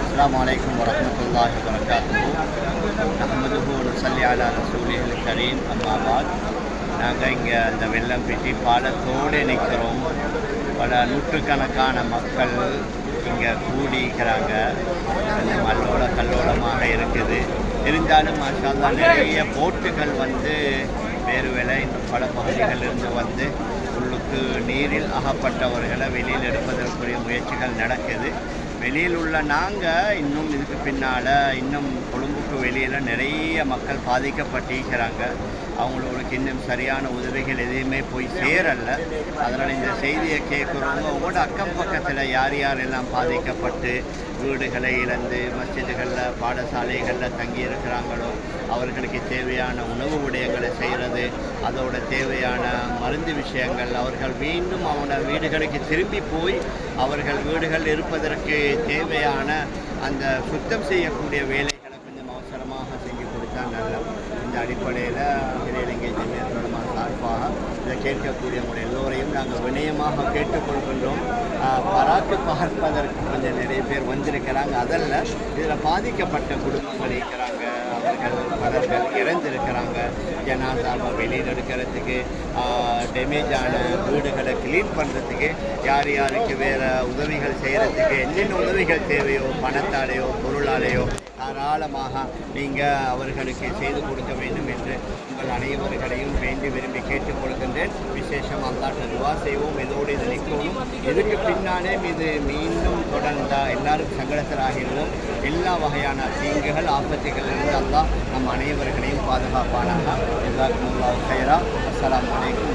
السلام عليكم ورحمة الله وبركاته نحمده ونصلي على رسوله الكريم أما بعد நாங்கள் இங்கே அந்த வெள்ளம்பிட்டி பாலத்தோடு நிற்கிறோம் பல நூற்றுக்கணக்கான மக்கள் இங்கே கூடிக்கிறாங்க கொஞ்சம் அல்லோல கல்லோலமாக இருக்குது இருந்தாலும் மாஷால்லா நிறைய போட்டுகள் வந்து வேறு வேலை இன்னும் பல பகுதிகளிலிருந்து வந்து உள்ளுக்கு நீரில் அகப்பட்டவர்களை வெளியில் எடுப்பதற்குரிய முயற்சிகள் நடக்குது. வெளியில் உள்ள நாங்கள் இன்னும் இதுக்கு பின்னால் இன்னும் கொழும்புக்கு வெளியில் நிறைய மக்கள் பாதிக்கப்பட்டிருக்கிறாங்க. அவங்களுக்கு இன்னும் சரியான உதவிகள் எதையுமே போய் சேரல. அதனால் இந்த செய்தியை கேட்குறவங்க அவங்களோட அக்கம் பக்கத்தில் யார் யாரெல்லாம் பாதிக்கப்பட்டு வீடுகளை இழந்து மஸ்ஜிதுகளில் பாடசாலைகளில் தங்கி இருக்கிறாங்களோ அவர்களுக்கு தேவையான உணவு விடயங்களை செய்கிறது அதோட தேவையான மருந்து விஷயங்கள் அவர்கள் மீண்டும் அவன வீடுகளுக்கு திரும்பி போய் அவர்கள் வீடுகள் இருப்பதற்கு தேவையான அந்த சுத்தம் செய்யக்கூடிய வேலை இந்த அடிப்படையில் இளைஞை ஜெமியத்தோடமாக சார்பாக இதை கேட்கக்கூடியவங்க எல்லோரையும் நாங்கள் வினயமாக கேட்டுக்கொள்கின்றோம். பராக்கு பார்ப்பதற்கு கொஞ்சம் நிறைய பேர் வந்திருக்கிறாங்க. அதில் இதில் பாதிக்கப்பட்ட குடும்பங்கள் இருக்கிறாங்க அவர்கள் பலர்கள் இறந்திருக்கிறாங்க. ஜனாதாவை வெளியில் எடுக்கிறதுக்கு டேமேஜ் ஆன வீடுகளை க்ளீன் பண்ணுறதுக்கு யார் யாருக்கு வேறு உதவிகள் செய்கிறதுக்கு என்னென்ன உதவிகள் தேவையோ பணத்தாலேயோ பொருளாலேயோ தாராளமாக நீங்கள் அவர்களுக்கு செய்து கொடுக்க வேண்டும் என்று உங்கள் அனைவர்களையும் வேண்டி விரும்பி கேட்டுக்கொள்கின்றேன் விசேஷம் அல்லாட்ட துவா செய்வோம். இதோடு இது நிற்கவும் இதுக்கு பின்னாலே இது மீண்டும் தொடர்ந்தா எல்லாரும் சங்கடத்திலாகிடுவோம் எல்லா வகையான தீங்குகள் ஆபத்துகள் இருந்து அல்லாஹ் நம் அனைவர்களையும் பாதுகாப்பானாக. எல்லாருக்கும் அல்லாஹ் ஹைரா அஸ்ஸலாமு அலைக்கும்